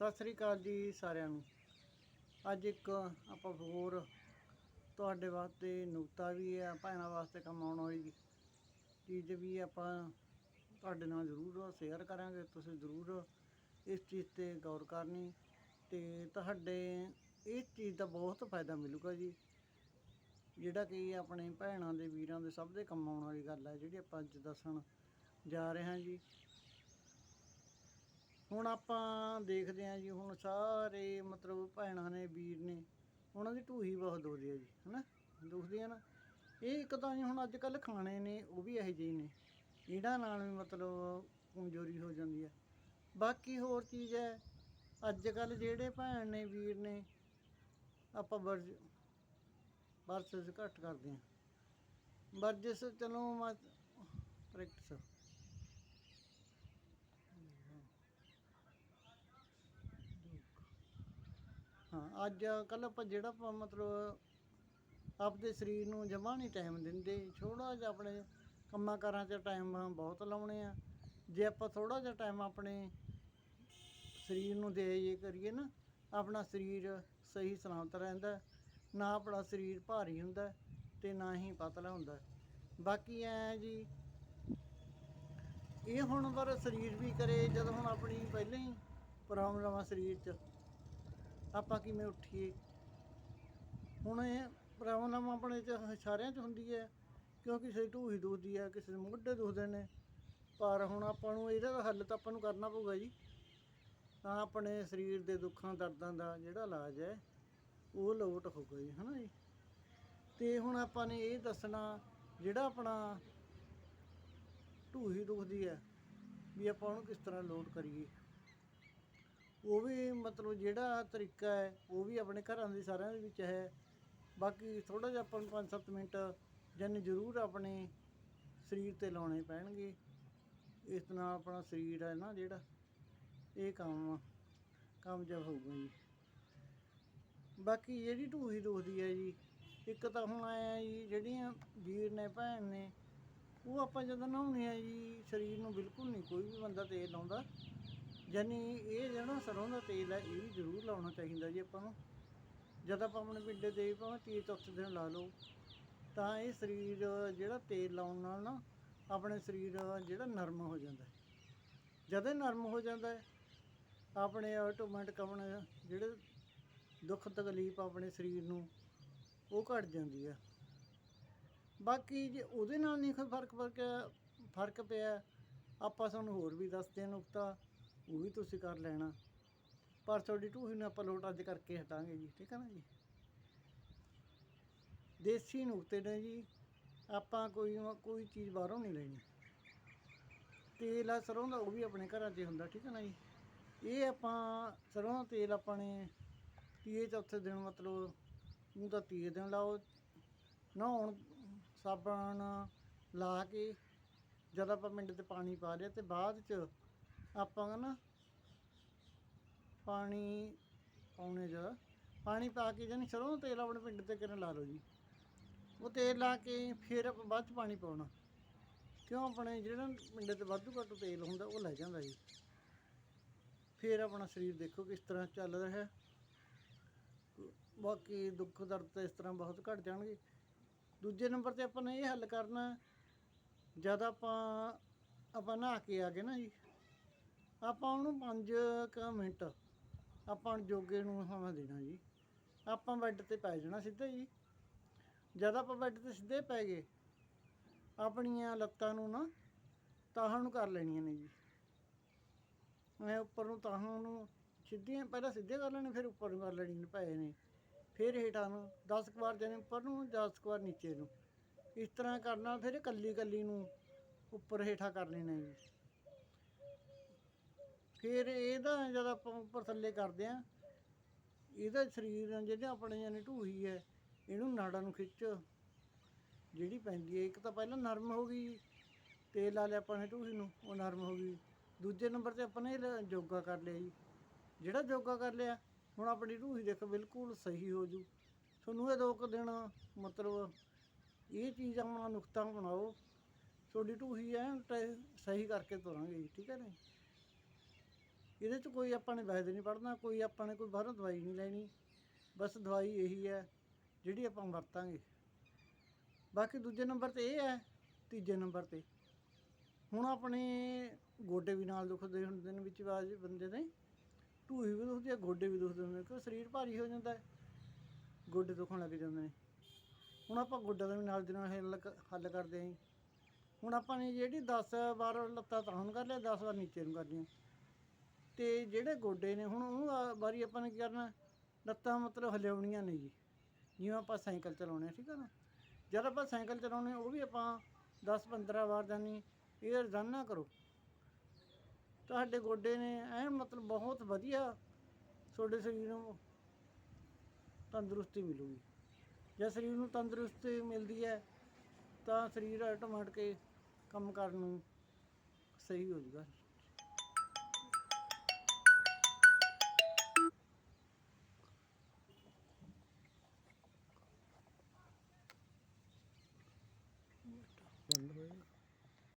ਸਤਿ ਸ੍ਰੀ ਅਕਾਲ ਜੀ ਸਾਰਿਆਂ ਨੂੰ। ਅੱਜ ਇੱਕ ਆਪਾਂ ਹੋਰ ਤੁਹਾਡੇ ਵਾਸਤੇ ਨੁਕਤਾ ਵੀ ਹੈ, ਭੈਣਾਂ ਵਾਸਤੇ ਕੰਮ ਆਉਣ ਵਾਲੀ ਚੀਜ਼ ਵੀ ਆਪਾਂ ਤੁਹਾਡੇ ਨਾਲ ਜ਼ਰੂਰ ਸ਼ੇਅਰ ਕਰਾਂਗੇ, ਤੁਸੀਂ ਜ਼ਰੂਰ ਇਸ ਚੀਜ਼ ਤੇ ਗੌਰ ਕਰਨੀ ਤੇ ਤੁਹਾਡੇ ਇਸ ਚੀਜ਼ ਦਾ ਬਹੁਤ ਫਾਇਦਾ ਮਿਲੂਗਾ ਜੀ। ਜਿਹੜਾ ਕਿ ਆਪਣੇ ਭੈਣਾਂ ਦੇ ਵੀਰਾਂ ਦੇ ਸਭ ਦੇ ਕੰਮ ਆਉਣ ਵਾਲੀ ਗੱਲ ਹੈ, ਜਿਹੜੀ ਆਪਾਂ ਅੱਜ ਦੱਸਣ ਜਾ ਰਹੇ ਹਾਂ ਜੀ। ਹੁਣ ਆਪਾਂ ਦੇਖਦੇ ਹਾਂ ਜੀ, ਹੁਣ ਸਾਰੇ ਮਤਲਬ ਭੈਣਾਂ ਨੇ, ਵੀਰ ਨੇ ਉਹਨਾਂ ਦੀ ਢੂਹੀ ਬਹੁਤ ਦੁਖਦੀ ਹੈ ਜੀ, ਹਨਾ? ਦੁਖਦੀ ਹੈ ਨਾ? ਇਹ ਇੱਕ ਤਾਂ ਜੀ ਹੁਣ ਅੱਜ ਕੱਲ ਖਾਣੇ ਨੇ, ਉਹ ਵੀ ਇਹੋ ਜਿਹੇ ਨੇ। ਇਹਨਾਂ ਨਾਲ ਵੀ ਮਤਲਬ ਕਮਜ਼ੋਰੀ ਹੋ ਜਾਂਦੀ ਹੈ। ਬਾਕੀ ਹੋਰ ਚੀਜ਼ ਹੈ, ਅੱਜ ਕੱਲ ਜਿਹੜੇ ਭੈਣ ਨੇ, ਵੀਰ ਨੇ, ਆਪਾਂ ਵਰਜ, ਵਰਜਿਸ਼ ਘੱਟ ਕਰਦੇ ਹਾਂ। ਵਰਜਿਸ਼, ਚਲੋ ਪ੍ਰੈਕਟਿਸ ਹਾਂ ਅੱਜ ਕੱਲ ਆਪਾਂ ਜਿਹੜਾ ਆਪਾਂ ਮਤਲਬ ਆਪਦੇ ਸਰੀਰ ਨੂੰ ਜਮਾ ਨਹੀਂ ਟਾਈਮ ਦਿੰਦੇ ਥੋੜਾ ਜਿਹਾ ਆਪਣੇ ਕੰਮਾਂ ਕਾਰਾਂ 'ਚ ਟਾਈਮ ਬਹੁਤ ਲਾਉਣੇ ਆ। ਜੇ ਆਪਾਂ ਥੋੜਾ ਜਿਹਾ ਟਾਈਮ ਆਪਣੇ ਸਰੀਰ ਨੂੰ ਦੇ ਜੇ ਕਰੀਏ ਨਾ, ਆਪਣਾ ਸਰੀਰ ਸਹੀ ਸਲਾਮਤ ਰਹਿੰਦਾ, ਨਾ ਆਪਣਾ ਸਰੀਰ ਭਾਰੀ ਹੁੰਦਾ ਤੇ ਨਾ ਹੀ ਪਤਲਾ ਹੁੰਦਾ। ਬਾਕੀ ਐ ਜੀ, ਇਹ ਹੁਣ ਪਰ ਸਰੀਰ ਵੀ ਕਰੇ, ਜਦੋਂ ਹੁਣ ਆਪਣੀ ਪਹਿਲਾਂ ਹੀ ਪ੍ਰੋਬਲਮ ਆ ਸਰੀਰ 'ਚ। ਆਪਾਂ ਕਿਵੇਂ ਉੱਠੀਏ? ਹੁਣ ਇਹ ਪ੍ਰੋਬਲਮ ਆਪਣੇ ਚ ਸਾਰਿਆਂ 'ਚ ਹੁੰਦੀ ਹੈ, ਕਿਉਂਕਿ ਕਿਸੇ ਦੀ ਢੂਹੀ ਦੁਖਦੀ ਹੈ, ਕਿਸੇ ਦੇ ਮੋਢੇ ਦੁਖਦੇ ਨੇ। ਪਰ ਹੁਣ ਆਪਾਂ ਨੂੰ ਇਹਦਾ ਤਾਂ ਹੱਲ ਤਾਂ ਆਪਾਂ ਨੂੰ ਕਰਨਾ ਪਊਗਾ ਜੀ। ਤਾਂ ਆਪਣੇ ਸਰੀਰ ਦੇ ਦੁੱਖਾਂ, ਦਰਦਾਂ ਦਾ ਜਿਹੜਾ ਇਲਾਜ ਹੈ, ਉਹ ਲੋਟ ਹੋਊਗਾ ਜੀ, ਹਨਾ ਜੀ? ਤੇ ਹੁਣ ਆਪਾਂ ਨੇ ਇਹ ਦੱਸਣਾ, ਜਿਹੜਾ ਆਪਣਾ ਢੂਹੀ ਦੁਖਦੀ ਹੈ, ਵੀ ਆਪਾਂ ਉਹਨੂੰ ਕਿਸ ਤਰ੍ਹਾਂ ਲੋਡ ਕਰੀਏ? ਉਹ ਵੀ ਮਤਲਬ ਜਿਹੜਾ ਤਰੀਕਾ ਹੈ, ਉਹ ਵੀ ਆਪਣੇ ਘਰਾਂ ਦੇ ਸਾਰਿਆਂ ਦੇ ਵਿੱਚ ਹੈ। ਬਾਕੀ ਥੋੜਾ ਜਿਹਾ ਆਪਾਂ ਨੂੰ 5-7 ਮਿੰਟ ਜਨ ਜ਼ਰੂਰ ਆਪਣੇ ਸਰੀਰ ਤੇ ਲਾਉਣੇ ਪੈਣਗੇ। ਇਸ ਨਾਲ ਆਪਣਾ ਸਰੀਰ ਹੈ ਨਾ ਜਿਹੜਾ, ਇਹ ਕੰਮ ਕਾਮਯਾਬ ਹੋਊਗਾ ਜੀ। ਬਾਕੀ ਜਿਹੜੀ ਢੂਹੀ ਦੁਖਦੀ ਹੈ ਜੀ। ਇੱਕ ਤਾਂ ਹੁਣ ਆਇਆ ਜੀ, ਜਿਹੜੀਆਂ ਵੀਰ ਨੇ, ਭੈਣ ਨੇ, ਉਹ ਆਪਾਂ ਜਦੋਂ ਨਹਾਉਂਦੇ ਆ ਜੀ, ਸਰੀਰ ਨੂੰ ਬਿਲਕੁਲ ਨਹੀਂ ਕੋਈ ਵੀ ਬੰਦਾ ਤੇਲ ਲਾਉਂਦਾ। ਯਾਨੀ ਇਹ ਜਿਹੜਾ ਸਰੋਂ ਦਾ ਤੇਲ ਹੈ, ਇਹ ਵੀ ਜ਼ਰੂਰ ਲਾਉਣਾ ਚਾਹੀਦਾ ਜੀ ਆਪਾਂ ਨੂੰ। ਜਦ ਆਪਾਂ ਆਪਣੇ ਪਿੰਡੇ ਦੇ ਭਾਵੇਂ ਤੀਰ ਚੌਥੇ ਦਿਨ ਲਾ ਲਓ, ਤਾਂ ਇਹ ਸਰੀਰ ਜਿਹੜਾ ਤੇਲ ਲਾਉਣ ਨਾਲ ਨਾ, ਆਪਣੇ ਸਰੀਰ ਜਿਹੜਾ ਨਰਮ ਹੋ ਜਾਂਦਾ ਹੈ। ਜਦ ਇਹ ਨਰਮ ਹੋ ਜਾਂਦਾ ਹੈ, ਆਪਣੇ ਆਟੋਮੈਟਿਕ ਆਪਣੇ ਜਿਹੜੇ ਦੁੱਖ ਤਕਲੀਫ ਆਪਣੇ ਸਰੀਰ ਨੂੰ, ਉਹ ਘਟ ਜਾਂਦੀ ਆ ਬਾਕੀ ਜੇ ਉਹਦੇ ਨਾਲ ਨਹੀਂ ਕੋਈ ਫ਼ਰਕ ਫ਼ਰਕ ਫ਼ਰਕ ਪਿਆ, ਆਪਾਂ ਤੁਹਾਨੂੰ ਹੋਰ ਵੀ ਦੱਸਦੇ ਹਾਂ ਨੁਕਤਾ। ਉਹ ਵੀ ਤੁਸੀਂ ਕਰ ਲੈਣਾ। ਪਰ ਤੁਹਾਡੀ ਟੂਹੀ ਨੂੰ ਆਪਾਂ ਲੋਟ ਅੱਜ ਕਰਕੇ ਹਟਾਂਗੇ ਜੀ, ਠੀਕ ਹੈ ਨਾ ਜੀ? ਦੇਸੀ ਨੁਕਤੇ ਨੇ ਜੀ, ਆਪਾਂ ਕੋਈ ਕੋਈ ਚੀਜ਼ ਬਾਹਰੋਂ ਨਹੀਂ ਲੈਣੀ। ਤੇਲ ਆ, ਸਰੋਂ ਦਾ ਉਹ ਵੀ ਆਪਣੇ ਘਰਾਂ 'ਚ ਹੁੰਦਾ, ਠੀਕ ਹੈ ਨਾ ਜੀ? ਇਹ ਆਪਾਂ, ਸਰੋਂ ਦਾ ਤੇਲ ਆਪਾਂ ਨੇ ਤੀਏ ਚੌਥੇ ਦਿਨ ਮਤਲਬ ਨੂੰ ਤਾਂ ਤੀਏ ਦਿਨ ਲਾਓ, ਨਹਾਉਣ, ਸਾਬਣ ਲਾ ਕੇ ਜਦ ਆਪਾਂ ਮਿੰਟ ਤੇ ਪਾਣੀ ਪਾ ਲਿਆ ਤੇ ਬਾਅਦ ਚ ਆਪਾਂ ਨਾ ਪਾਣੀ ਪਾਉਣੇ ਜਦ ਪਾਣੀ ਪਾ ਕੇ ਜਾਨੀ ਸਰੋਂ ਦਾ ਤੇਲ ਆਪਣੇ ਪਿੰਡ ਤੇ ਕਿਰਨ ਲਾ ਲਓ ਜੀ। ਉਹ ਤੇਲ ਲਾ ਕੇ ਫਿਰ ਆਪਾਂ ਬਾਅਦ ਚ ਪਾਣੀ ਪਾਉਣਾ। ਕਿਉਂ ਆਪਣੇ ਜਿਹੜਾ ਪਿੰਡ ਤੇ ਵਾਧੂ ਘੱਟ ਤੇਲ ਹੁੰਦਾ ਉਹ ਲੈ ਜਾਂਦਾ ਜੀ। ਫਿਰ ਆਪਣਾ ਸਰੀਰ ਦੇਖੋ ਕਿਸ ਤਰ੍ਹਾਂ ਚੱਲ ਰਿਹਾ ਹੈ। ਬਾਕੀ ਦੁੱਖ ਦਰਦ ਤਾਂ ਇਸ ਤਰ੍ਹਾਂ ਬਹੁਤ ਘਟ ਜਾਣਗੇ। ਦੂਜੇ ਨੰਬਰ ਤੇ ਆਪਾਂ ਨੇ ਇਹ ਹੱਲ ਕਰਨਾ, ਜਦ ਆਪਾਂ ਆਪਾਂ ਨਹਾ ਕੇ ਆ ਗਏ ਨਾ ਜੀ ਆਪਾਂ ਉਹਨੂੰ 5 ਮਿੰਟ ਆਪਾਂ ਜੋਗੇ ਨੂੰ ਹਵਾ ਦੇਣਾ ਜੀ। ਆਪਾਂ ਬੈੱਡ ਤੇ ਪੈ ਜਾਣਾ ਸਿੱਧਾ ਜੀ। ਜਦ ਆਪਾਂ ਬੈੱਡ ਤੇ ਸਿੱਧੇ ਪੈ ਗਏ, ਆਪਣੀਆਂ ਲੱਤਾਂ ਨੂੰ ਨਾ ਤਾਹਾਂ ਨੂੰ ਕਰ ਲੈਣੀਆਂ ਨੇ ਜੀ। ਮੈਂ ਉੱਪਰ ਨੂੰ ਤਾਹਾਂ ਨੂੰ ਸਿੱਧੀਆਂ, ਪਹਿਲਾਂ ਸਿੱਧੇ ਕਰ ਲੈਣੇ, ਫਿਰ ਉੱਪਰ ਨੂੰ ਕਰ ਲੈਣੀ ਨੇ ਪਏ ਨੇ। ਫਿਰ ਹੇਠਾਂ ਨੂੰ 10 ਕੁ ਵਾਰ ਜਾਣੇ ਉੱਪਰ ਨੂੰ 10 ਕੁ ਵਾਰ ਨੀਚੇ ਨੂੰ। ਇਸ ਤਰ੍ਹਾਂ ਕਰਨਾ, ਫਿਰ ਇਹ ਕੱਲੀ ਕੱਲੀ ਨੂੰ ਉੱਪਰ ਹੇਠਾਂ ਕਰ ਲੈਣਾ ਜੀ। ਫਿਰ ਇਹਦਾ ਜਦ ਆਪਾਂ ਉੱਪਰ ਥੱਲੇ ਕਰਦੇ ਆ ਇਹਦਾ ਸਰੀਰ ਨਾਲ ਜਿਹੜੇ ਆਪਣੇ ਜਾਨੀ ਢੂਹੀ ਹੈ, ਇਹਨੂੰ ਨਾੜਾਂ ਨੂੰ ਖਿੱਚ, ਜਿਹੜੀ ਪੈਂਦੀ ਹੈ, ਇੱਕ ਤਾਂ ਪਹਿਲਾਂ ਨਰਮ ਹੋ ਗਈ, ਤੇਲ ਲਾ ਲਿਆ ਆਪਾਂ ਨੇ ਢੂਹੀ ਨੂੰ, ਉਹ ਨਰਮ ਹੋ ਗਈ। ਦੂਜੇ ਨੰਬਰ ਤੇ ਆਪਾਂ ਨੇ ਇਹ ਯੋਗਾ ਕਰ ਲਿਆ ਜੀ। ਜਿਹੜਾ ਯੋਗਾ ਕਰ ਲਿਆ, ਹੁਣ ਆਪਣੀ ਢੂਹੀ ਦੇਖੋ ਬਿਲਕੁਲ ਸਹੀ ਹੋ ਜੂ। ਤੁਹਾਨੂੰ ਇਹ ਦੋ ਕੁ ਦਿਨ ਮਤਲਬ ਇਹ ਚੀਜ਼ ਆਪਣਾ ਨੁਕਤਾ ਬਣਾਓ। ਤੁਹਾਡੀ ਢੂਹੀ ਐ ਸਹੀ ਕਰਕੇ ਤੁਰਾਂਗੇ ਜੀ, ਠੀਕ ਹੈ ਨਾ ਇਹਦੇ 'ਚ ਕੋਈ ਆਪਾਂ ਨੇ ਵੈਦ ਨਹੀਂ ਪੜਨਾ ਕੋਈ ਆਪਾਂ ਨੇ ਕੋਈ ਬਾਹਰੋਂ ਦਵਾਈ ਨਹੀਂ ਲੈਣੀ। ਬਸ ਦਵਾਈ ਇਹੀ ਹੈ, ਜਿਹੜੀ ਆਪਾਂ ਵਰਤਾਂਗੇ। ਬਾਕੀ ਦੂਜੇ ਨੰਬਰ ਤੇ ਇਹ ਹੈ, ਤੀਜੇ ਨੰਬਰ ਤੇ। ਹੁਣ ਆਪਣੇ ਗੋਡੇ ਵੀ ਨਾਲ ਦੁਖਦੇ ਹੁੰਦੇ ਨੇ ਵਿੱਚ ਬਾਜ ਬੰਦੇ ਦੇ। ਢੂਹੀ ਵੀ ਦੁਖਦੀ ਹੈ, ਗੋਡੇ ਵੀ ਦੁਖਦੇ ਹੁੰਦੇ ਨੇ ਕਿਉਂ ਸਰੀਰ ਭਾਰੀ ਹੋ ਜਾਂਦਾ ਹੈ। ਗੋਡੇ ਦੁਖਣ ਲੱਗ ਜਾਂਦੇ ਨੇ। ਹੁਣ ਆਪਾਂ ਗੋਡਿਆਂ ਦਾ ਵੀ ਨਾਲ ਦੀ ਨਾਲ ਹੱਲ ਹੱਲ ਕਰਦੇ ਆਂ ਹੁਣ ਆਪਾਂ ਨੇ ਜਿਹੜੀ 10 ਵਾਰ ਲੱਤਾਂ ਤਾਂ ਹੁਣ ਕਰ ਲਿਆ 10 ਵਾਰ ਨੀਚੇ ਨੂੰ ਕਰਨੀਆਂ ਤੇ ਜਿਹੜੇ ਗੋਡੇ ਨੇ ਹੁਣ ਉਹਨੂੰ ਆ- ਵਾਰੀ ਆਪਾਂ ਨੇ ਕੀ ਕਰਨਾ ਲੱਤਾਂ ਮਤਲਬ ਹਿਲਾਉਣੀਆਂ ਨੇ ਜੀ। ਜਿਵੇਂ ਆਪਾਂ ਸਾਈਕਲ ਚਲਾਉਣੇ ਆ, ਠੀਕ ਆ ਨਾ? ਜਦ ਆਪਾਂ ਸਾਈਕਲ ਚਲਾਉਣੇ ਉਹ ਵੀ ਆਪਾਂ 10 15 ਵਾਰ ਜਾਨੀ ਇਹ ਰੋਜ਼ਾਨਾ ਕਰੋ। ਤੁਹਾਡੇ ਗੋਡੇ ਨੇ ਐ ਮਤਲਬ ਬਹੁਤ ਵਧੀਆ ਤੁਹਾਡੇ ਸਰੀਰ ਨੂੰ ਤੰਦਰੁਸਤੀ ਮਿਲੂਗੀ। ਜੇ ਸਰੀਰ ਨੂੰ ਤੰਦਰੁਸਤੀ ਮਿਲਦੀ ਹੈ ਤਾਂ ਸਰੀਰ ਆਟੋਮੈਟਿਕ ਕੰਮ ਕਰਨ ਨੂੰ ਸਹੀ ਹੋ ਜਾਊਗਾ